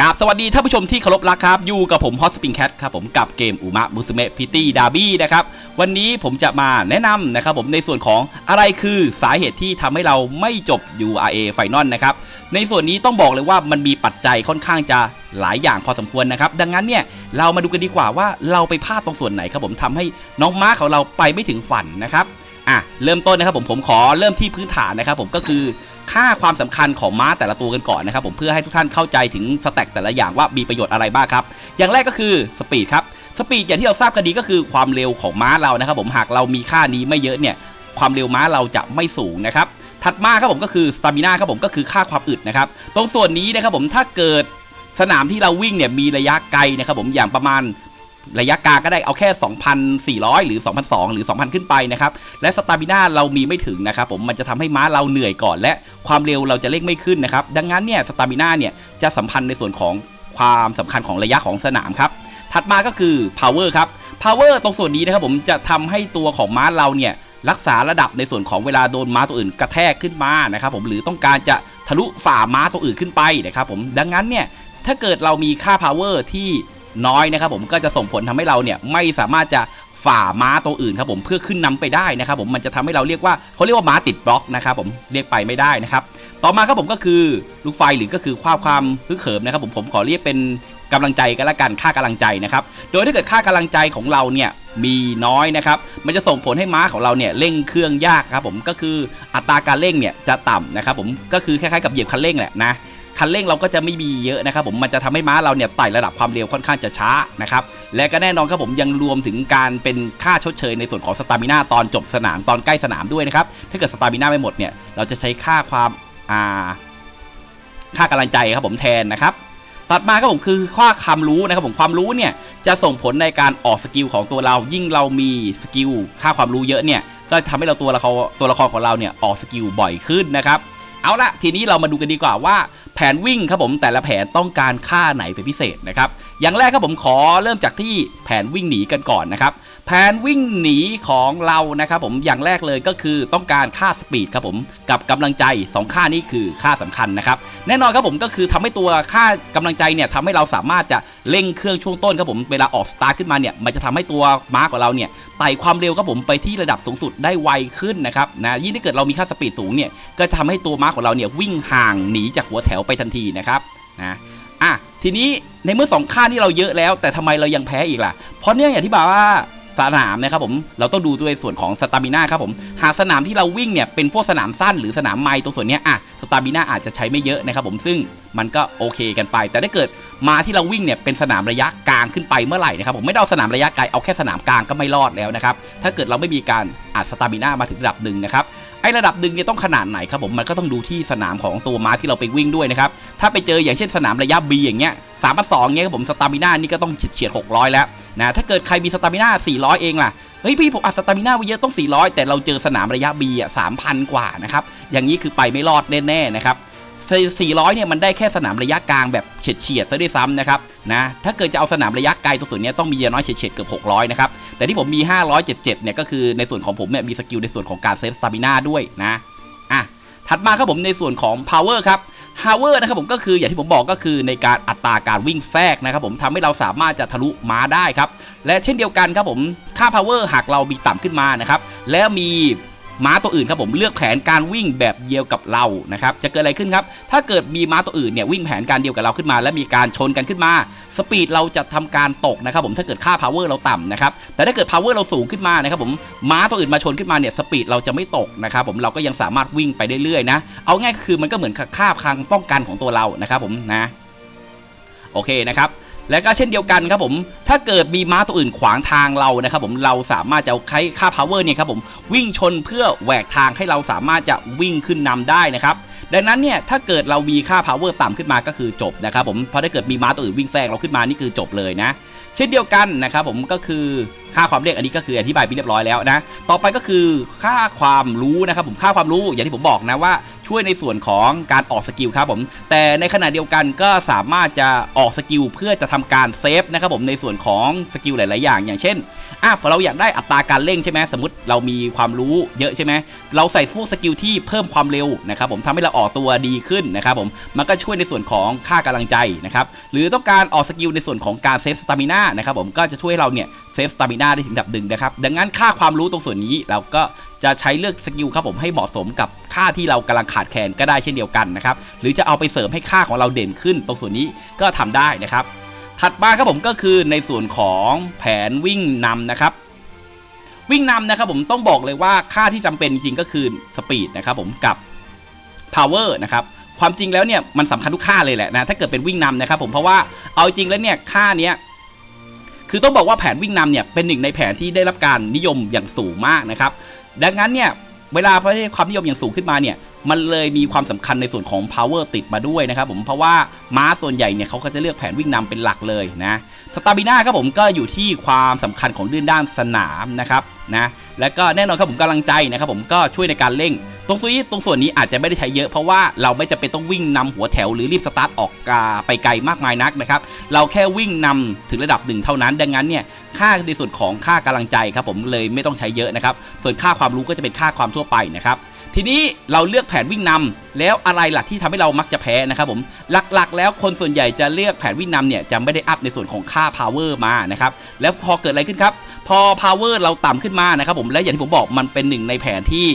กราบสวัสดีท่านผู้ชมที่เคารพรักครับ อยู่กับผมฮอตสปริงแคทครับผมกับเกมอุมะมุสเมะพิตี้ดาร์บี้นะครับวันนี้ผมจะมาแนะนำนะครับผมในส่วนของอะไรคือสาเหตุที่ทำให้เราไม่จบ URA ไฟนอลนะครับในส่วนนี้ต้องบอกเลยว่ามันมีปัจจัยค่อนข้างจะหลายอย่างพอสมควรนะครับ ดังนั้นเนี่ยเรามาดูกันดีกว่าว่าเราไปพลาดตรงส่วนไหนครับผมทำให้น้องม้าของเราไปไม่ถึงฝันนะครับอะเริ่มต้นนะครับผมผมขอเริ่มที่พื้นฐานนะครับผมก็คือ ค่าความสำคัญของม้าแต่ละตัวกันก่อนนะครับผมเพื่อให้ทุกท่านเข้าใจถึงสแต็กแต่ละอย่างว่ามีประโยชน์อะไรบ้างครับ อย่างแรกก็คือสปีดครับสปีดอย่างที่เราทราบกันดีก็คือความเร็วของม้าเรานะครับผมหากเรามีค่านี้ไม่เยอะเนี่ยความเร็วม้าเราจะไม่สูงนะครับถัดมาครับผมก็คือสตามินาครับผมก็คือค่าความอึดนะครับตรงส่วนนี้นะครับผมถ้าเกิดสนามที่เราวิ่งเนี่ยมีระยะไกลนะครับผมอย่างประมาณ ระยะกลางก็ได้เอาแค่ 2,400 หรือ 2,200 หรือ 2,000 ขึ้นไปนะครับ และสตามิน่าเรามีไม่ถึงนะครับผมมันจะทำให้ม้าเราเหนื่อยก่อน และความเร็วเราจะเร่งไม่ขึ้นนะครับ ดังนั้นเนี่ยสตามิน่าเนี่ยจะสัมพันธ์ในส่วนของความสำคัญของระยะของสนามครับ ถัดมาก็คือ power ครับ power ตรงส่วนนี้นะครับผมจะทำให้ตัวของม้าเราเนี่ยรักษาระดับในส่วนของเวลาโดนม้าตัวอื่นกระแทกขึ้นมานะครับผมหรือต้องการจะทะลุฝ่าม้าตัวอื่นขึ้นไปนะครับผมดังนั้นเนี่ยถ้าเกิดเรามีค่า power ที่ น้อยนะครับผมก็จะส่งผลทำให้เราเนี่ยไม่สามารถจะฝ่าม้าตัวอื่นครับผมเพื่อขึ้นนำไปได้นะครับผมมันจะทำให้เราเรียกว่าเขาเรียกว่าม้าติดบล็อกนะครับผมเรียกไปไม่ได้นะครับต่อมาครับผมก็คือลูกไฟหรือก็คือความความฮึกเหิมนะครับผมผมขอเรียกเป็นกำลังใจกันละกันค่ากำลังใจนะครับโดยถ้าเกิดค่ากำลังใจของเราเนี่ยมีน้อยนะครับ มันจะส่งผลให้ม้าของเราเนี่ยเร่งเครื่องยากครับผมก็คืออัตราการเร่งเนี่ยจะต่ำนะครับผมก็คือคล้ายๆกับเหยียบคันเร่งแหละนะ คันเร่งเราก็จะไม่มีเยอะนะครับผมมันจะทำให้ม้าเราเนี่ยไต่ระดับความเร็วค่อนข้างจะช้านะครับและก็แน่นอนครับผมยังรวมถึงการเป็นค่าชดเชยในส่วนของสตามิน่าตอนจบสนามตอนใกล้สนามด้วยนะครับถ้าเกิดสตามิน่าไม่หมดเนี่ยเราจะใช้ค่าความอ่าค่ากำลังใจครับผมแทนนะครับตัดมาครับผมคือค่าความรู้นะครับผมความรู้เนี่ยจะส่งผลในการออกสกิลของตัวเรายิ่งเรามีสกิลค่าความรู้เยอะเนี่ยก็ทำให้เราตัวละครตัวละครของเราเนี่ยออกสกิลบ่อยขึ้นนะครับ เอาละทีนี้เรามาดูกันดีกว่าว่าแผนวิ่งครับผมแต่ละแผนต้องการค่าไหนเป็นพิเศษนะครับอย่างแรกครับผมขอเริ่มจากที่แผนวิ่งหนีกันก่อนนะครับแผนวิ่งหนีของเรานะครับผมอย่างแรกเลยก็คือต้องการค่าสปีดครับผมกับกำลังใจสองค่านี้คือค่าสำคัญนะครับแน่นอนครับผมก็คือทำให้ตัวค่ากำลังใจเนี่ยทำให้เราสามารถจะเร่งเครื่องช่วงต้นครับผมเวลาออกสตาร์ทขึ้นมาเนี่ยมันจะทำให้ตัวม้าของเราเนี่ย ต่ความเร็วครับผมไปที่ระดับสูงสุดได้ไวขึ้นนะครับนะยิ่งถ้าเกิดเรามีค่าสปีดสูงเนี่ยก็จะทำให้ตัวม้าของเราเนี่ยวิ่งห่างหนีจากหัวแถวไปทันทีนะครับนะอะทีนี้ในเมื่อสองค่านี้เราเยอะแล้ว แต่ทำไมเรายังแพ้อีกล่ะ เพราะเนื่องอย่างที่บอกว่าสนามนะครับผมเราต้องดูด้วยส่วนของสตามิน่าครับผมหากสนามที่เราวิ่งเนี่ยเป็นพวกสนามสั้นหรือสนามไม้ตรงส่วนนี้อะสตามิน่าอาจจะใช้ไม่เยอะนะครับผมซึ่งมันก็โอเคกันไป แต่ถ้าเกิด มาที่เราวิ่งเนี่ยเป็นสนามระยะกลางขึ้นไปเมื่อไหร่นะครับผมไม่เอาสนามระยะไกลเอาแค่สนามกลางก็ไม่รอดแล้วนะครับถ้าเกิดเราไม่มีการอัดสตามิน่ามาถึงระดับหนึ่งนะครับไอระดับหนึ่งเนี่ยต้องขนาดไหนครับผมมันก็ต้องดูที่สนามของตัวม้าที่เราไปวิ่งด้วยนะครับถ้าไปเจออย่างเช่นสนามระยะ B อย่างเงี้ยสามพันสองเงี้ยครับผมสตามิน่านี่ก็ต้องเฉียดเฉียดหกร้อยแล้วนะถ้าเกิดใครมีสตามิน่าสี่ร้อยเองล่ะเฮ้ยพี่ผมอัดสตามิน่าไว้เยอะต้อง400แต่เราเจอสนามระยะ B อะ3,000กว่านะครับอย่างนี้คือไปไม่รอดแน่ๆนะครับ 400 เนี่ยมันได้แค่สนามระยะกลางแบบเฉียดเฉียดซะด้วยซ้ำนะครับนะถ้าเกิดจะเอาสนามระยะไกลตัวส่วนนี้ต้องมีอย่างน้อยเฉียดเฉียดเกือบ 600 นะครับ แต่ที่ผมมี 577 เนี่ยก็คือในส่วนของผมเนี่ยมีสกิลในส่วนของการเซฟสตามิน่าด้วยนะอะถัดมาครับผมในส่วนของ power ครับ power นะครับผมก็คืออย่างที่ผมบอกก็คือในการอัตราการวิ่งแทรกนะครับผมทำให้เราสามารถจะทะลุม้าได้ครับและเช่นเดียวกันครับผมค่า power หากเรามีต่ำขึ้นมานะครับแล้วมี ม้าตัวอื่นครับผมเลือกแผนการวิ่งแบบเดียวกับเรานะครับจะเกิดอะไรขึ้นครับถ้าเกิดมีม้าตัวอื่นเนี่ยวิ่งแผนการเดียวกับเราขึ้นมา และมีการชนกันขึ้นมาสปีดเราจะทำการตกนะครับผมถ้าเกิดค่า power เราต่ำนะครับแต่ถ้าเกิด power เราสูงขึ้นมานะครับผมม้าตัวอื่นมาชนขึ้นมาเนี่ยสปีดเราจะไม่ตกนะครับผมเราก็ยังสามารถวิ่งไปเรื่อยๆนะเอาง่ายก็คือมันก็เหมือนค่าพังป้องกันของตัวเรานะครับผมนะโอเคนะครับ และก็เช่นเดียวกันครับผม ถ้าเกิดมีม้าตัวอื่นขวางทางเรานะครับผม เราสามารถจะใช้ค่า power เนี่ยครับผมวิ่งชนเพื่อแหวกทางให้เราสามารถจะวิ่งขึ้นนำได้นะครับดังนั้นเนี่ยถ้าเกิดเรามีค่า power ต่ำขึ้นมาก็คือจบนะครับผมเพราะถ้าเกิดมีม้าตัวอื่นวิ่งแซงเราขึ้นมานี่คือจบเลยนะ เช่นเดียวกันนะครับผมก็คือค่าความเร็วอันนี้ก็คืออธิบายไปเรียบร้อยแล้วนะ ต่อไปก็คือค่าความรู้นะครับผมค่าความรู้อย่างที่ผมบอกนะว่าช่วยในส่วนของการออกสกิลครับผม แต่ในขณะเดียวกันก็สามารถจะออกสกิลเพื่อจะทำการเซฟนะครับผมในส่วนของสกิลหลาย ๆ อย่าง อย่างเช่นอะพอเราอยากได้อัตราการเร่งใช่ไหมสมมติเรามีความรู้เยอะใช่ไหมเราใส่พวกสกิลที่เพิ่มความเร็วนะครับผมทำให้เราออกตัวดีขึ้นนะครับผมมันก็ช่วยในส่วนของค่ากำลังใจนะครับหรือต้องการออกสกิลในส่วนของการเซฟสตามิน่านะครับผมก็จะช่วยให้เราเนี่ยเซฟสตามิน่าได้ถึงดับหนึ่งนะครับดังนั้นค่าความรู้ตรงส่วนนี้เราก็จะใช้เลือกสกิลครับผมให้เหมาะสมกับค่าที่เรากำลังขาดแคลนก็ได้เช่นเดียวกันนะครับหรือจะเอาไปเสริมให้ค่าของเราเด่นขึ้น ตรงส่วนนี้ก็ทำได้นะครับ ถัดมาครับผมก็คือในส่วนของแผนวิ่งนำนะครับวิ่งนำนะครับผมต้องบอกเลยว่าค่าที่จำเป็นจริงก็คือสปีดนะครับผมกับ power นะครับความจริงแล้วเนี่ยมันสำคัญทุกค่าเลยแหละนะถ้าเกิดเป็นวิ่งนำนะครับผมเพราะว่าเอาจริงแล้วเนี่ยค่าเนี้ยคือต้องบอกว่าแผนวิ่งนำเนี่ยเป็นหนึ่งในแผนที่ได้รับการนิยมอย่างสูงมากนะครับ ดังนั้นเนี่ยเวลาประเทศความนิยมอย่างสูงขึ้นมาเนี่ย มันเลยมีความสำคัญในส่วนของ power ติดมาด้วยนะครับผมเพราะว่าม้าส่วนใหญ่เนี่ยเขาก็จะเลือกแผนวิ่งนำเป็นหลักเลยนะสตาบิน่าครับผมก็อยู่ที่ความสำคัญของลื่นด้านสนามนะครับนะแล้วก็แน่นอนครับผมกำลังใจนะครับผมก็ช่วยในการเร่ง ตรงส่วนนี้ตรงส่วนนี้อาจจะไม่ได้ใช้เยอะเพราะว่าเราไม่จำเป็นต้องวิ่งนำหัวแถวหรือรีบสตาร์ทออกกาไปไกลมากมายนักนะครับเราแค่วิ่งนำถึงระดับหนึ่งเท่านั้น ดังนั้นเนี่ยค่าในส่วนของค่ากำลังใจครับผมเลยไม่ต้องใช้เยอะนะครับส่วนค่าความรู้ก็จะเป็นค่าความทั่วไปนะครับ ทีนี้เราเลือกแผนวิ่งนำแล้วอะไรหล่ะที่ทำให้เรามักจะแพ้นะครับผมหลักๆ แล้วคนส่วนใหญ่จะเลือกแผนวิ่งนำเนี่ยจะไม่ได้อัพในส่วนของค่า power มานะครับแล้วพอเกิดอะไรขึ้นครับ พอ power เราต่ำขึ้นมานะครับผมและอย่างที่ผมบอกมันเป็นหนึ่งในแผนที่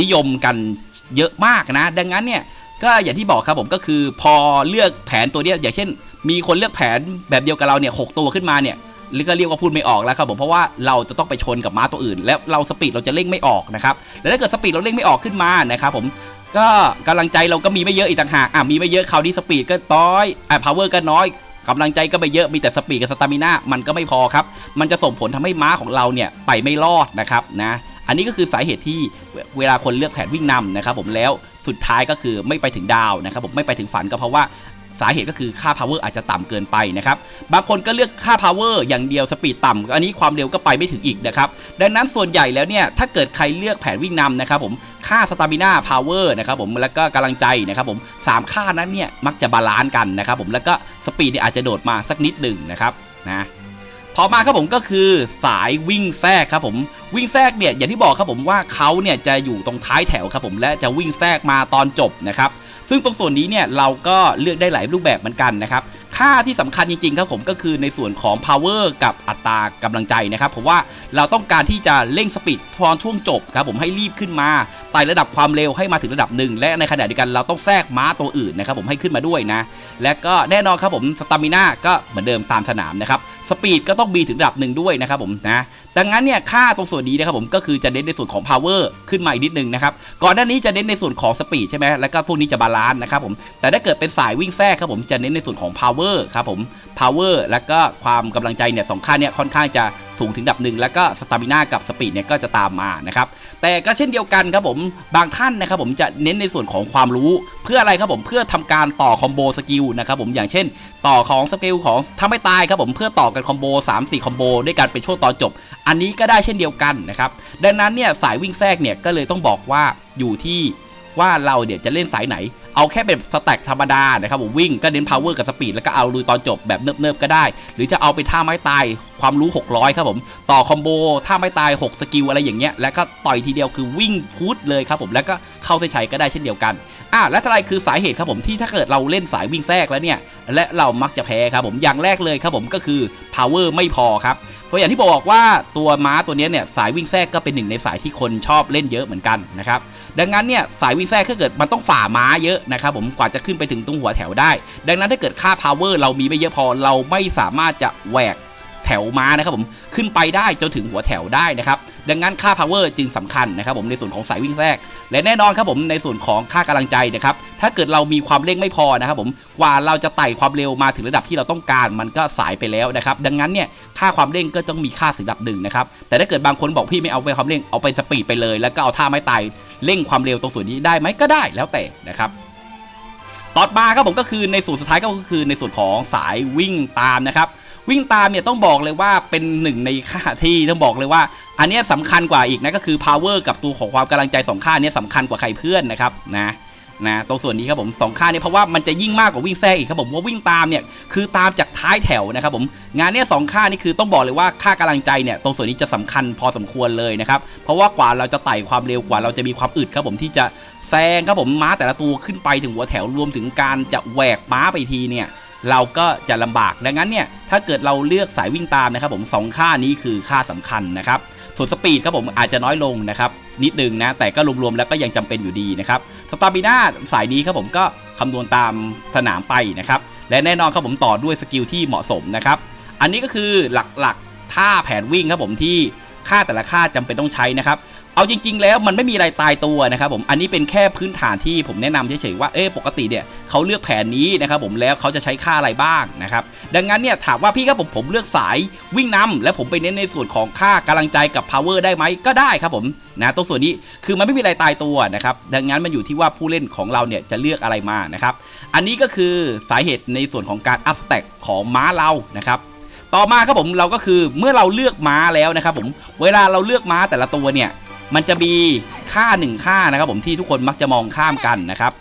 นิยมกันเยอะมากนะ ดังนั้นเนี่ยก็อย่างที่บอกครับผมก็คือพอเลือกแผนตัวเนี้ยอย่างเช่น มีคนเลือกแผนแบบเดียวกับเราเนี่ยหกตัวขึ้นมาเนี่ย หรือก็เรียกว่าพูดไม่ออกแล้วครับผมเพราะว่าเราจะต้องไปชนกับม้าตัวอื่น แล้วเราสปีดเราจะเร่งไม่ออกนะครับแล้วถ้าเกิดสปีดเราเร่งไม่ออกขึ้นมานะครับผมก็กำลังใจเราก็มีไม่เยอะอีกต่างหากอะมีไม่เยอะคราวนี้สปีดก็น้อยอะพาวเวอร์ก็น้อยกำลังใจก็ไม่เยอะมีแต่สปีดกับสตามิน่ามันก็ไม่พอครับ มันจะส่งผลทำให้ม้าของเราเนี่ยไปไม่รอดนะครับนะอันนี้ก็คือสาเหตุที่เวลาคนเลือกแผนวิ่งนำนะครับผมแล้วสุดท้ายก็คือไม่ไปถึงดาวนะครับผมไม่ไปถึงฝันก็เพราะว่า สาเหตุก็คือค่า power อาจจะต่ำเกินไปนะครับ บางคนก็เลือกค่า power อย่างเดียวสปีดต่ำอันนี้ความเร็วก็ไปไม่ถึงอีกนะครับ ดังนั้นส่วนใหญ่แล้วเนี่ย ถ้าเกิดใครเลือกแผนวิ่งนำนะครับผมค่า stamina power นะครับผมแล้วก็กำลังใจนะครับผมสามค่านั้นเนี่ย มักจะบาลานซ์กันนะครับผมแล้วก็สปีดเนี่ยอาจจะโดดมาสักนิดหนึ่งนะครับนะต่อมาครับผมก็คือสายวิ่งแทรกครับผมวิ่งแทรกเนี่ยอย่างที่บอกครับผมว่าเขาเนี่ยจะอยู่ตรงท้ายแถวครับผมและจะวิ่งแทรกมาตอนจบนะครับซึ่งตรงส่วนนี้เนี่ยเราก็เลือกได้หลายรูปแบบเหมือนกันนะครับค่าที่สำคัญจริงๆครับผมก็คือในส่วนของ power กับอัตรากำลังใจนะครับผมว่าเราต้องการที่จะเร่งสปีดตอนช่วงจบครับผมให้รีบขึ้นมาไต่ระดับความเร็วให้มาถึงระดับหนึ่งและในขณะเดียวกันเราต้องแทรกม้าตัวอื่นนะครับผมให้ขึ้นมาด้วยนะและก็แน่นอนครับผมสตามิน่าก็เหมือนเดิมตามสนามนะครับสปีดก็ต้องมีถึงระดับหนึ่งด้วยนะครับผมนะ ดังนั้นเนี่ยค่าตรงส่วนนี้นะครับผมก็คือจะเน้นในส่วนของ power ขึ้นมาอีกนิดนึงนะครับก่อนหน้านี้จะเน้นในส่วนของสปีดใช่ไหมแล้วก็พวกนี้จะบาลานซ์นะครับผมแต่ถ้าเกิดเป็นสายวิ่งแทรกครับผมจะเน้นในส่วนของ power ครับผม power แล้วก็ความกำลังใจเนี่ยสองค่าเนี่ยค่อนข้างจะ สูงถึงดับหนึ่งแล้วก็สตามิน่ากับสปีดเนี่ยก็จะตามมานะครับแต่ก็เช่นเดียวกันครับผมบางท่านนะครับผมจะเน้นในส่วนของความรู้เพื่ออะไรครับผมเพื่อทำการต่อคอมโบสกิลนะครับผมอย่างเช่น ต่อของสกิลของถ้าไม่ตายครับผมเพื่อต่อกันคอมโบ3 4คอมโบด้วยกันเป็นช่วงตอนจบ อันนี้ก็ได้เช่นเดียวกันนะครับดังนั้นเนี่ยสายวิ่งแทรกเนี่ยก็เลยต้องบอกว่าอยู่ที่ว่าเราเนี่ยวจะเล่นสายไหน เอาแค่เป็นสแต็กธรรมดานะครับผมวิ่งก็เน้น power กับสปีดแล้วก็เอาลุยตอนจบแบบเนิบๆก็ได้ หรือจะเอาไปท่าไม้ตายความรู้ 600 ครับผม ต่อคอมโบท่าไม้ตาย 6 สกิลอะไรอย่างเงี้ย แล้วก็ต่อยทีเดียวคือวิ่งพูดเลยครับผมแล้วก็เข้าเส้นชัยก็ได้เช่นเดียวกันอะและอะไรคือสาเหตุครับผมที่ถ้าเกิดเราเล่นสายวิ่งแทรกแล้วเนี่ย และเรามักจะแพ้ครับผมอย่างแรกเลยครับผมก็คือ power ไม่พอครับเพราะอย่างที่บอกว่าตัวม้าตัวนี้เนี่ยสายวิ่งแทรกก็เป็นหนึ่งในสายที่คนชอบเล่นเยอะเหมือนกันนะครับดังนั้นเนี่ยสายวิ่งแทรกถ้าเกิดมันต้องฝ่าม้าเยอะนะครับผมกว่าจะขึ้นไปถึงตรงหัวแถวได้ ดังนั้นถ้าเกิดค่า power เรามีไม่เยอะพอเราไม่สามารถจะแหวกแถวมานะครับผมขึ้นไปได้จนถึงหัวแถวได้นะครับดังนั้นค่า power จึงสำคัญนะครับผมในส่วนของสายวิ่งแทรก และแน่นอนครับผมในส่วนของค่ากำลังใจนะครับถ้าเกิดเรามีความเร่งไม่พอนะครับผมกว่าเราจะไต่ความเร็วมาถึงระดับที่เราต้องการ มันก็สายไปแล้วนะครับดังนั้นเนี่ยค่าความเร่งก็ต้องมีค่าถึงระดับหนึ่งนะครับแต่ถ้าเกิดบางคนบอกพี่ไม่เอาไปความเร่งเอาไปสปีดไปเลย แล้วก็เอาท่าไม้ไต่เร่งความเร็วตรงส่วนนี้ได้ไหมก็ได้แล้วแต่นะครับ ต่อมาครับผมก็คือในส่วนสุดท้ายก็คือในส่วนของสายวิ่งตามนะครับวิ่งตามเนี่ยต้องบอกเลยว่าเป็นหนึ่งในค่าที่ต้องบอกเลยว่า อันนี้ยสำคัญกว่าอีกนะก็คือ power กับตัวของความกำลังใจสองค่าเนี้ยสำคัญกว่าใครเพื่อนนะครับนะ นะตรงส่วนนี้ครับผมสองค่านี้เพราะว่ามันจะยิ่งมากกว่าวิ่งแทรกอีกครับผมว่าวิ่งตามเนี่ยคือตามจากท้ายแถวนะครับผมงานเนี้ยสองค่านี่คือต้องบอกเลยว่าค่ากำลังใจเนี่ยตรงส่วนนี้จะสำคัญพอสมควรเลยนะครับเพราะว่ากว่าเราจะไต่ความเร็วกว่าเราจะมีความอึดครับผมที่จะแซงครับผมม้าแต่ละตัวขึ้นไปถึงหัวแถวรวมถึงการจะแหวกม้าไปทีเนี่ยเราก็จะลำบากดังนั้นเนี่ยถ้าเกิดเราเลือกสายวิ่งตามนะครับผมสองค่านี้คือค่าสำคัญนะครับ ส่วนสปีดครับผมอาจจะน้อยลงนะครับนิดนึงนะแต่ก็รวมๆแล้วก็ยังจำเป็นอยู่ดีนะครับสตาร์บิน่าสายนี้ครับผมก็คำนวณตามสนามไปนะครับและแน่นอนครับผมต่อด้วยสกิลที่เหมาะสมนะครับอันนี้ก็คือหลักๆท่าแผนวิ่งครับผมที่ค่าแต่ละค่าจำเป็นต้องใช้นะครับ เอาจริง ๆ แล้วมันไม่มีอะไรตายตัวนะครับผมอันนี้เป็นแค่พื้นฐานที่ผมแนะนำเฉยๆว่าเออปกติเนี่ยเขาเลือกแผนนี้นะครับผมแล้วเขาจะใช้ค่าอะไรบ้างนะครับดังนั้นเนี่ยถามว่าพี่ครับผมผมเลือกสายวิ่งนำและผมไปเน้นในส่วนของค่ากำลังใจกับ power ได้ไหมก็ได้ครับผมนะตรงส่วนนี้คือมันไม่มีอะไรตายตัวนะครับดังนั้นมันอยู่ที่ว่าผู้เล่นของเราเนี่ยจะเลือกอะไรมานะครับอันนี้ก็คือสาเหตุในส่วนของการ up stack ของม้าเรานะครับต่อมาครับผมเราก็คือเมื่อเราเลือกม้าแล้วนะครับผมเวลาเราเลือกม้าแต่ละตัวเนี่ย มันจะมีค่าหนึ่งค่านะครับผมที่ทุกคนมักจะมองข้ามกันนะครับ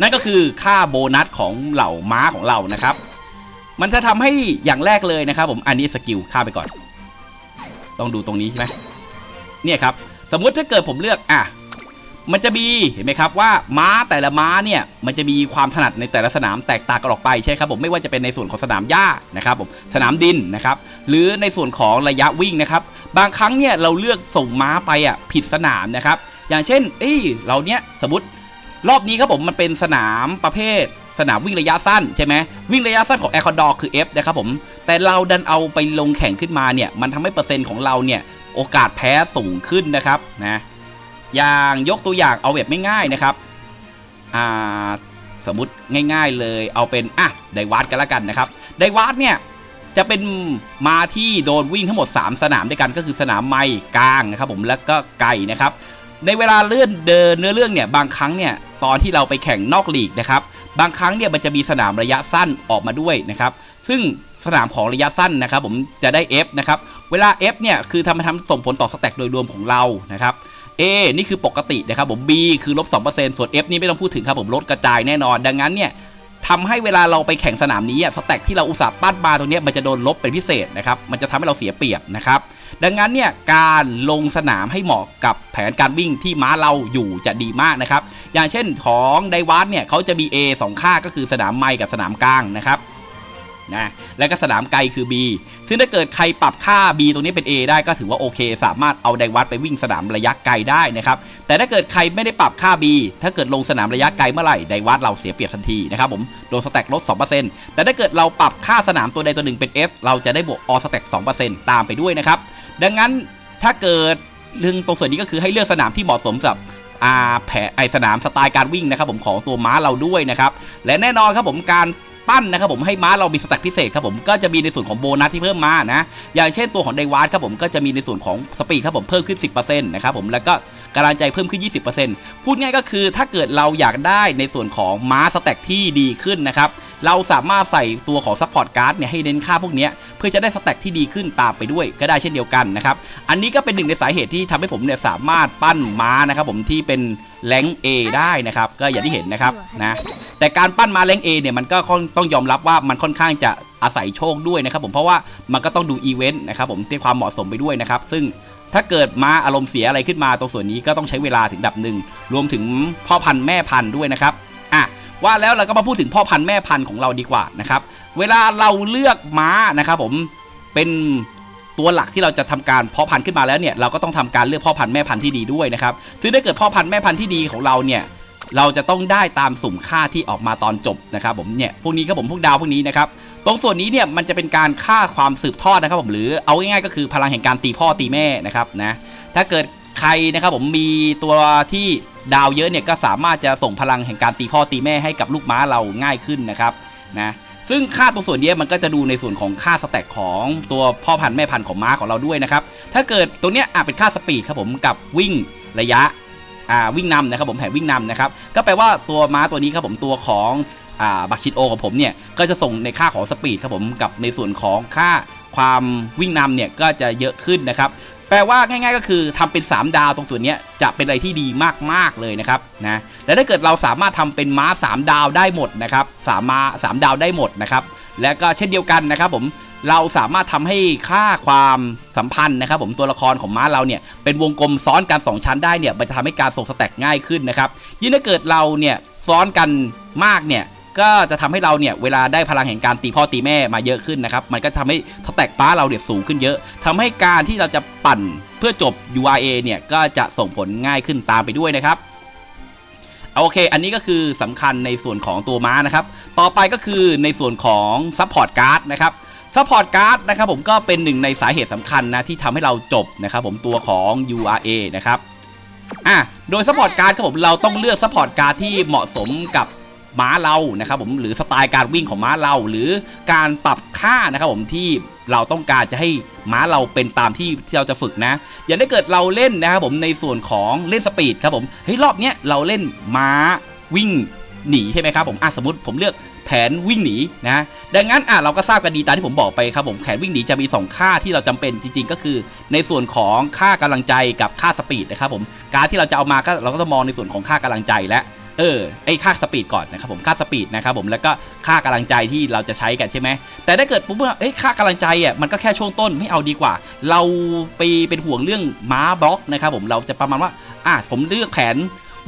นั่นก็คือค่าโบนัสของเหล่าม้าของเรานะครับ มันจะทำให้อย่างแรกเลยนะครับ ผมอันนี้สกิลข้าไปก่อน ต้องดูตรงนี้ใช่ไหมเนี่ยครับ สมมุติถ้าเกิดผมเลือกอะ มันจะมีเห็นไหมครับว่าม้าแต่ละม้าเนี่ยมันจะมีความถนัดในแต่ละสนามแตกต่างกันออกไปใช่ครับผมไม่ว่าจะเป็นในส่วนของสนามหญ้านะครับผมสนามดินนะครับหรือในส่วนของระยะวิ่งนะครับบางครั้งเนี่ยเราเลือกส่งม้าไปอะผิดสนามนะครับอย่างเช่นเอ้ยเราเนี้ยสมมติรอบนี้ครับผมมันเป็นสนามประเภทสนามวิ่งระยะสั้นใช่ไหมวิ่งระยะสั้นของแอร์คอนดอร์คือ F นะครับผมแต่เราดันเอาไปลงแข่งขึ้นมาเนี่ยมันทำให้เปอร์เซ็นต์ของเราเนี่ยโอกาสแพ้สูงขึ้นนะครับนะ อย่างยกตัวอย่างเอาแบบง่ายๆนะครับอ่าสมมติง่าย ๆเลยเอาเป็นอะไดวัดกันละกันนะครับไดวัดเนี่ยจะเป็นมาที่โดนวิ่งทั้งหมด 3 สนามด้วยกันก็คือสนามไม้กลางนะครับผมแล้วก็ไก่นะครับ ในเวลาเลื่อนเดินเนื้อเรื่องเนี่ยบางครั้งเนี่ยตอนที่เราไปแข่งนอกลีกนะครับบางครั้งเนี่ยมันจะมีสนามระยะสั้นออกมาด้วยนะครับ ซึ่งสนามของระยะสั้นนะครับ ผมจะได้ F นะครับเวลา F เนี่ยคือทำให้ทำส่งผลต่อสแต็กโดยรวมของเรานะครับ A นี่คือปกตินะครับผม B คือลบ2%ส่วน F นี่ไม่ต้องพูดถึงครับผมลดกระจายแน่นอน ดังนั้นเนี่ยทำให้เวลาเราไปแข่งสนามนี้สแต็กที่เราอุตส่าห์ปั้นมาตรงนี้มันจะโดนลบเป็นพิเศษนะครับมันจะทำให้เราเสียเปรียบนะครับดังนั้นเนี่ยการลงสนามให้เหมาะกับแผนการวิ่งที่ม้าเราอยู่จะดีมากนะครับอย่างเช่นของไดวานเนี่ยเขาจะมี A 2ค่าก็คือสนามไม้กับสนามกลางนะครับ นะแล้วก็สนามไกลคือ B ซึ่งถ้าเกิดใครปรับค่า B ตรงนี้เป็น A ได้ก็ถือว่าโอเค สามารถเอาไดวัดไปวิ่งสนามระยะไกลได้นะครับแต่ถ้าเกิดใครไม่ได้ปรับค่า B ถ้าเกิดลงสนามระยะไกลเมื่อไหร่ไดวัดเราเสียเปรียบทันทีนะครับผมโดนสแต็กลด 2%แต่ถ้าเกิดเราปรับค่าสนามตัวใดตัวหนึ่งเป็น F เราจะได้บวกออสแต็ก2%ตามไปด้วยนะครับดังนั้นถ้าเกิดเรื่องตรงส่วนนี้ก็คือให้เลือกสนามที่เหมาะสมสำหรับอาแผไอสนามสไตล์การวิ่งนะครับผมของตัวม้าเราด้วยนะครับและแน่นอนครับผมการ ปั้นนะครับผมให้ม้าเรามีสแต็กพิเศษครับผมก็จะมีในส่วนของโบนัสที่เพิ่มมานะอย่างเช่นตัวของไดวาร์ครับผมก็จะมีในส่วนของสปีดครับผมเพิ่มขึ้น 10%นะครับผมแล้วก็กำลังใจเพิ่มขึ้น 20%พูดง่ายก็คือถ้าเกิดเราอยากได้ในส่วนของม้าสแต็กที่ดีขึ้นนะครับเราสามารถใส่ตัวของซัพพอร์ตการ์ดเนี่ยให้เน้นค่าพวกนี้เพื่อจะได้สแต็กที่ดีขึ้นตามไปด้วยก็ได้เช่นเดียวกันนะครับอันนี้ก็เป็นหนึ่งในสาเหตุที่ทำให้ผมเนี่ยสามารถปั้นม้านะครับผมที่เป็นแรงเอได้นะครับ ก็อย่างที่เห็นนะครับนะแต่การปั้นมาแรงเอเนี่ยมันก็ค่อนต้องยอมรับว่ามันค่อนข้างจะอาศัยโชคด้วยนะครับผมเพราะว่ามันก็ต้องดูอีเวนต์นะครับผมที่ความเหมาะสมไปด้วยนะครับ ซึ่งถ้าเกิดมาอารมณ์เสียอะไรขึ้นมาตรงส่วนนี้ก็ต้องใช้เวลาถึงดับหนึ่งรวมถึงพ่อพันธุ์แม่พันธุ์ด้วยนะครับอะว่าแล้วเราก็มาพูดถึงพ่อพันธุ์แม่พันธุ์ของเราดีกว่านะครับ เวลาเราเลือกม้านะครับผมเป็น ตัวหลักที่เราจะทำการเพาะพันธุ์ขึ้นมาแล้วเนี่ยเราก็ต้องทำการเลือกพ่อพันธุ์แม่พันธุ์ที่ดีด้วยนะครับซึ่งถ้เกิดพ่อพันธุ์แม่พันธุ์ที่ดีของเราเนี่ยเราจะต้องได้ตามสุ่มค่าที่ออกมาตอนจบนะครับผมเนี่ยพวกนี้ครับผมพวกดาวพวกนี้นะครับตรงส่วนนี้เนี่ยมันจะเป็นการค่าความสืบทอดนะครับผมหรือเอาง่ายๆก็คือพลังแห่งการตีพ่อตีแม่นะครับนะถ้าเกิดใครนะครับผมมีตัวที่ดาวเยอะเนี่ยก็สามารถจะส่งพลังแห่งการตีพ่อตีแม่ให้กับลูกม้าเราง่ายขึ้นนะครับนะ ซึ่งค่าตรงส่วนนี้มันก็จะดูในส่วนของค่าสแต็กของตัวพ่อพันธุ์แม่พันธุ์ของม้าของเราด้วยนะครับ ถ้าเกิดตรงเนี้ยอาจเป็นค่าสปีดครับผมกับวิ่งระยะอ่าวิ่งนำนะครับผมแผนวิ่งนำนะครับก็แปลว่าตัวม้าตัวนี้ครับผมตัวของอ่าบักชิดโอของผมเนี่ยก็จะส่งในค่าของสปีดครับผมกับในส่วนของค่าความวิ่งนำเนี่ยก็จะเยอะขึ้นนะครับ แปลว่าง่าย ๆ ก็คือทำเป็น 3 ดาวตรงส่วนนี้จะเป็นอะไรที่ดีมากๆเลยนะครับนะและถ้าเกิดเราสามารถทำเป็นม้า 3 ดาวได้หมดนะครับสามมาสามดาวได้หมดนะครับและก็เช่นเดียวกันนะครับผมเราสามารถทำให้ค่าความสัมพันธ์นะครับ ผมตัวละครของม้าเราเนี่ยเป็นวงกลมซ้อนกันสองชั้นได้เนี่ยมันจะทำให้การส่งสแต็กง่ายขึ้นนะครับยิ่งถ้าเกิดเราเนี่ยซ้อนกันมากเนี่ย ก็จะทำให้เราเนี่ยเวลาได้พลังแห่งการตีพ่อตีแม่มาเยอะขึ้นนะครับ มันก็ทำให้สแต็กป้าเราเนี่ยสูงขึ้นเยอะทำให้การที่เราจะปั่นเพื่อจบ URA เนี่ยก็จะส่งผลง่ายขึ้นตามไปด้วยนะครับโอเค อันนี้ก็คือสำคัญในส่วนของตัวม้านะครับ ต่อไปก็คือในส่วนของซัพพอร์ตการ์ดนะครับซัพพอร์ตการ์ดนะครับผมก็เป็นหนึ่งในสาเหตุสำคัญนะที่ทำให้เราจบนะครับผมตัวของ URA นะครับ อะ โดยซัพพอร์ตการ์ดครับผมเราต้องเลือกซัพพอร์ตการ์ดที่เหมาะสมกับ ม้าเรานะครับผมหรือสไตล์การวิ่งของม้าเรา หรือการปรับค่านะครับผมที่เราต้องการจะให้ม้าเราเป็นตามที่ที่เราจะฝึกนะ อย่างถ้าเกิดเราเล่นนะครับผมในส่วนของเล่นสปีดครับผมเฮ้ยรอบเนี้ยเราเล่นม้าวิ่งหนีใช่ไหมครับผมอะสมมติผมเลือกแผนวิ่งหนีนะดังนั้นอะเราก็ทราบกันดีตามที่ผมบอกไปครับผมแผนวิ่งหนีจะมี 2 ค่าที่เราจำเป็นจริง ๆ ก็คือ ในส่วนของค่ากำลังใจกับค่าสปีดนะครับผมการที่เราจะเอามาก็เราก็ต้องมองในส่วนของค่ากำลังใจและ เออไอค่าสปีดก่อนนะครับผมค่าสปีดนะครับผมแล้วก็ค่ากำลังใจที่เราจะใช้กันใช่ไหมแต่ถ้าเกิดปุ๊บว่าเอ้ยค่ากำลังใจอะมันก็แค่ช่วงต้นไม่เอาดีกว่า เราไปเป็นห่วงเรื่องม้าบล็อกนะครับผมเราจะประมาณว่าอะผมเลือกแผน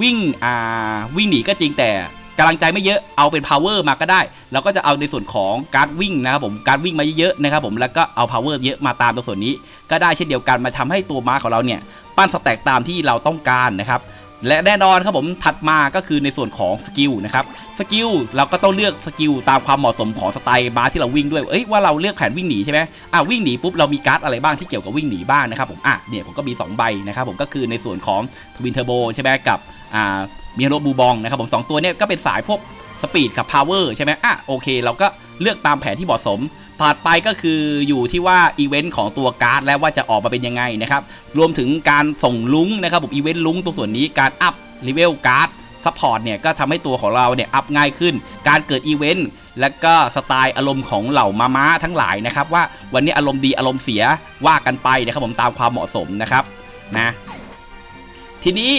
วิ่งอ่าวิ่งหนีก็จริงแต่กำลังใจไม่เยอะเอาเป็น power มาก็ได้เราก็จะเอาในส่วนของการวิ่งนะครับผมการวิ่งมาเยอะๆนะครับผมแล้วก็เอา power เยอะมาตามตรงส่วนนี้ ก็ได้เช่นเดียวกันมาทำให้ตัวม้าของเราเนี่ยปั้นสแต็กตามที่เราต้องการนะครับ และแน่นอนครับผมถัดมาก็คือในส่วนของสกิลนะครับสกิลเราก็ต้องเลือกสกิลตามความเหมาะสมของสไตล์บาสที่เราวิ่งด้วยเอ้ยว่าเราเลือกแผนวิ่งหนีใช่ไหมอะวิ่งหนีปุ๊บเรามีการ์ดอะไรบ้างที่เกี่ยวกับวิ่งหนีบ้างนะครับผมอะเนี่ยผมก็มี 2 ใบนะครับผมก็คือในส่วนของทวินเทอร์โบใช่ไหมกับอ่ามีโรบูบองนะครับผมสองตัวเนี่ยก็เป็นสายพวกสปีดกับพาวเวอร์ใช่ไหมอะโอเค เราก็เลือกตามแผนที่เหมาะสม ถัดไปก็คืออยู่ที่ว่าอีเวนต์ของตัวการ์ดและว่าจะออกมาเป็นยังไงนะครับรวมถึงการส่งลุงนะครับผมอีเวนต์ลุงตรงส่วนนี้การอัพเลเวลการ์ดซัพพอร์ตเนี่ยก็ทำให้ตัวของเราเนี่ยอัพง่ายขึ้น การเกิดอีเวนต์และก็สไตล์อารมณ์ของเหล่ามาม้าทั้งหลายนะครับว่าวันนี้อารมณ์ดีอารมณ์เสียว่ากันไปนะครับผมตามความเหมาะสมนะครับนะทีนี้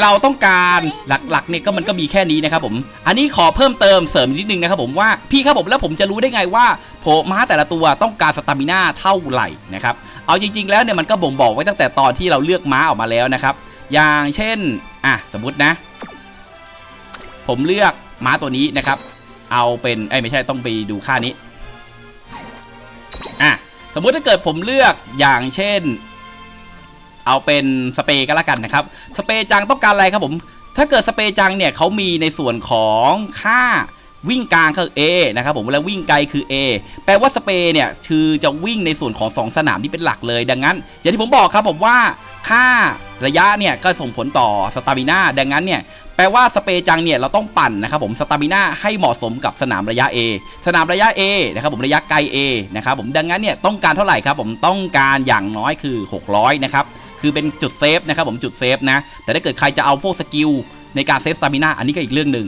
เราต้องการหลักๆเนี่ยก็มันก็มีแค่นี้นะครับผม อันนี้ขอเพิ่มเติมเสริมนิดนึงนะครับผมว่าพี่ครับผมแล้วผมจะรู้ได้ไงว่าโผม้าแต่ละตัวต้องการสตามิน่าเท่าไหร่นะครับเอาจริง ๆ แล้วเนี่ยมันก็บ่งบอกไว้ตั้งแต่ตอนที่เราเลือกม้าออกมาแล้วนะครับ อย่างเช่นอะสมมตินะ ผมเลือกม้าตัวนี้นะครับ เอาเป็นไอ้ไม่ใช่ต้องไปดูค่านี้อะสมมุติถ้าเกิดผมเลือกอย่างเช่น เอาเป็นสเปรย์ก็แล้วกันนะครับสเปรย์จังต้องการอะไรครับผม ถ้าเกิดสเปรย์จังเนี่ยเขามีในส่วนของค่าวิ่งกลางคือ A นะครับผมแล้ววิ่งไกลคือ A แปลว่าสเปรย์เนี่ยคือจะวิ่งในส่วนของ 2 สนามที่เป็นหลักเลย ดังนั้น อย่างที่ผมบอกครับผมว่าค่าระยะเนี่ยก็ส่งผลต่อสตามิน่าดังนั้นเนี่ยแปลว่าสเปรย์จังเนี่ยเราต้องปั่นนะครับผมสตามิน่าให้เหมาะสมกับสนามระยะ A สนามระยะ A นะครับผมระยะไกล A นะครับผมดังนั้นเนี่ยต้องการเท่าไหร่ครับผมต้องการอย่างน้อยคือ 600 นะครับ คือเป็นจุดเซฟนะครับผมจุดเซฟนะแต่ถ้าเกิดใครจะเอาพวกสกิลในการเซฟสตามิน่าอันนี้ก็อีกเรื่องหนึ่ง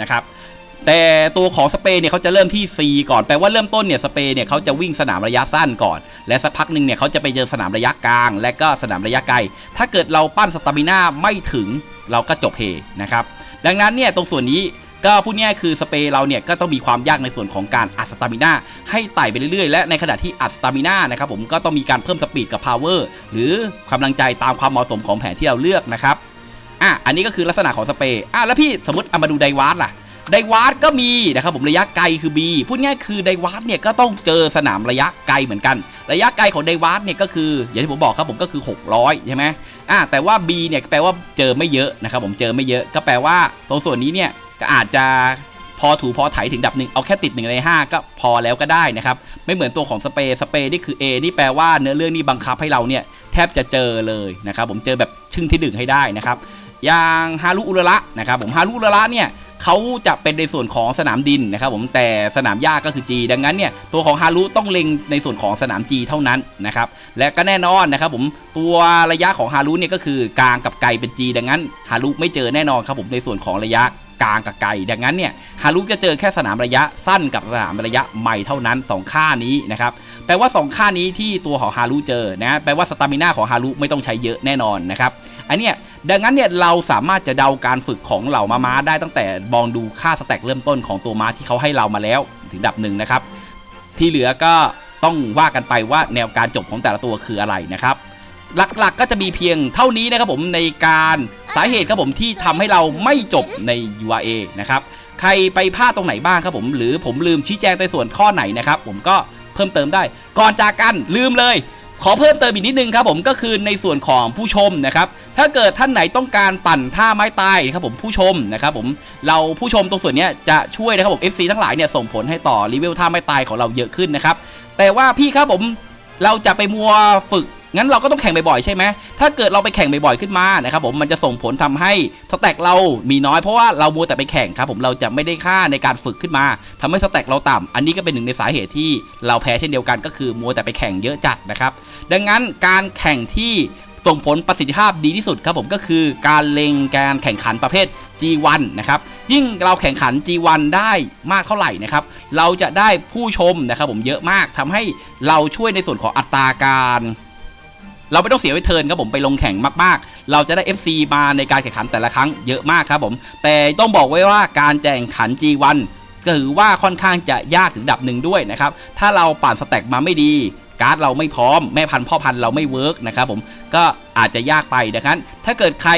นะครับแต่ตัวของสเปย์เนี่ยเขาจะเริ่มที่ C ก่อนแปลว่าเริ่มต้นเนี่ยสเปย์เนี่ยเขาจะวิ่งสนามระยะสั้นก่อน และสักพักหนึ่งเนี่ยเขาจะไปเจอสนามระยะกลาง และก็สนามระยะไกล ถ้าเกิดเราปั้นสตามิน่าไม่ถึงเราก็จบเฮนะครับดังนั้นเนี่ยตรงส่วนนี้ ก็พูดง่ายคือสเปรย์เราเนี่ยก็ต้องมีความยากในส่วนของการอัดสตามิน่าให้ไต่ไปเรื่อยๆ และในขณะที่อัดสตามิน่านะครับผมก็ต้องมีการเพิ่มสปีดกับพาวเวอร์หรือกำลังใจตามความเหมาะสมของแผนที่เราเลือกนะครับอะอันนี้ก็คือลักษณะของสเปรย์อะแล้วพี่สมมติเอามาดูไดวาร์ล่ะไดวาร์ก็มีนะครับผมระยะไกลคือ B พูดง่ายคือไดวาร์เนี่ยก็ต้องเจอสนามระยะไกลเหมือนกัน ระยะไกลของไดวาร์เนี่ยก็คือ อย่างที่ผมบอกครับผมก็คือ 600 ใช่ไหมอะแต่ว่า B เนี่ยแปลว่าเจอไม่เยอะนะครับผมเจอไม่เยอะ ก็แปลว่าตรงส่วนนี้เนี่ย ก็อาจจะพอถูพอไถถึงดับหนึ่งเอาแค่ติดหนึ่งในห้าก็พอแล้วก็ได้นะครับ ไม่เหมือนตัวของสเปย์สเปย์นี่คือ A นี่แปลว่าเนื้อเรื่องนี้บังคับให้เราเนี่ยแทบจะเจอเลยนะครับผมเจอแบบชึ่งที่หนึ่งให้ได้นะครับอย่างฮารุอุระระนะครับผมฮารุอุระระเนี่ยเขาจะเป็นในส่วนของสนามดินนะครับผมแต่สนามหญ้าก็คือ G ดังนั้นเนี่ยตัวของฮารุต้องเล็งในส่วนของสนาม G เท่านั้นนะครับและก็แน่นอนนะครับผมตัวระยะของฮารุเนี่ยก็คือกลางกับไกลเป็น G ดังนั้นฮารุไม่เจอแน่นอนครับผมในส่วนของระยะ กลางกับไกล ดังนั้นเนี่ยฮารุจะเจอแค่สนามระยะสั้นกับสนามระยะใหม่เท่านั้น 2 ค่านี้นะครับแปลว่า 2 ค่านี้ที่ตัวของฮารุเจอนะแปลว่าสตามิน่าของฮารุไม่ต้องใช้เยอะแน่นอนนะครับอันเนี้ยดังนั้นเนี่ยเราสามารถจะเดาการฝึกของเหล่ามาม้าได้ตั้งแต่มองดูค่าสแต็กเริ่มต้นของตัวม้าที่เขาให้เรามาแล้วถึงดับหนึ่งนะครับที่เหลือก็ต้องว่ากันไปว่าแนวการจบของแต่ละตัวคืออะไรนะครับ หลักๆก็จะมีเพียงเท่านี้นะครับผมในการ สาเหตุครับผมที่ทำให้เราไม่จบใน URA นะครับใครไปพลาดตรงไหนบ้างครับผม หรือผมลืมชี้แจงในส่วนข้อไหนนะครับผมก็เพิ่มเติมได้ ก่อนจากกันลืมเลยขอเพิ่มเติมอีกนิดนึงครับผมก็คือในส่วนของผู้ชมนะครับถ้าเกิดท่านไหนต้องการปั่นท่าไม้ตายครับผมผู้ชมนะครับผมเราผู้ชมตรงส่วนนี้จะช่วยนะครับผม FC ทั้งหลายเนี่ยส่งผลให้ต่อรีเวลท่าไม้ตายของเราเยอะขึ้นนะครับแต่ว่าพี่ครับผม เราจะไปมัวฝึกงั้นเราก็ต้องแข่งบ่อยๆใช่ไหมถ้าเกิดเราไปแข่งบ่อยๆขึ้นมานะครับผมมันจะส่งผลทำให้สแต็กเรามีน้อยเพราะว่าเรามัวแต่ไปแข่งครับผมเราจะไม่ได้ค่าในการฝึกขึ้นมาทำให้สแต็กเราต่ำอันนี้ก็เป็นหนึ่งในสาเหตุที่เราแพ้เช่นเดียวกันก็คือมัวแต่ไปแข่งเยอะจัดนะครับ ดังนั้นการแข่งที่ ส่งผลประสิทธิภาพดีที่สุดครับผมก็คือการเล็งการแข่งขันประเภท G1 นะครับยิ่งเราแข่งขัน G1 ได้มากเท่าไหร่นะครับเราจะได้ผู้ชมนะครับผมเยอะมากทำให้เราช่วยในส่วนของอัตราการเราไม่ต้องเสียไว้เทิร์นครับผมไปลงแข่งมากๆ เราจะได้ FC มาในการแข่งขันแต่ละครั้งเยอะมากครับผม แต่ต้องบอกไว้ว่าการแข่งขัน G1 ก็ถือว่าค่อนข้างจะยากถึงดับหนึ่งด้วยนะครับ ถ้าเราปั่นสแต็กมาไม่ดี การ์ดเราไม่พร้อมแม่พันธุ์พ่อพันธุ์เราไม่เวิร์กนะครับผมก็อาจจะยากไปดังนั้นถ้าเกิดใคร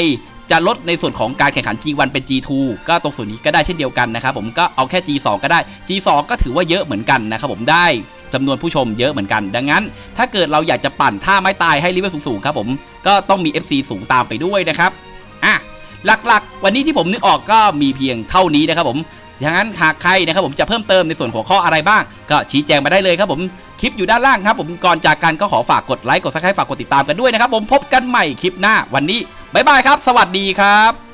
จะลดในส่วนของการแข่งขัน G1 เป็น G2 ก็ตรงส่วนนี้ก็ได้เช่นเดียวกันนะครับผมก็เอาแค่ G2 ก็ได้ G2 ก็ถือว่าเยอะเหมือนกันนะครับผมได้จำนวนผู้ชมเยอะเหมือนกัน ดังนั้น ถ้าเกิดเราอยากจะปั่นท่าไม้ตายให้เลเวลสูงๆครับผมก็ต้องมี FC สูงตามไปด้วยนะครับอะหลักๆ วันนี้ที่ผมนึกออกก็มีเพียงเท่านี้นะครับผม ดังนั้นหากใครนะครับผมจะเพิ่มเติมในส่วนหัวข้ออะไรบ้าง ก็ชี้แจงมาได้เลยครับผมคลิปอยู่ด้านล่างครับผมก่อนจากกันก็ขอฝากกดไลค์กดซับสไครต์ฝากกดติดตามกันด้วยนะครับผมพบกันใหม่คลิปหน้าวันนี้บ๊ายบายครับ สวัสดีครับ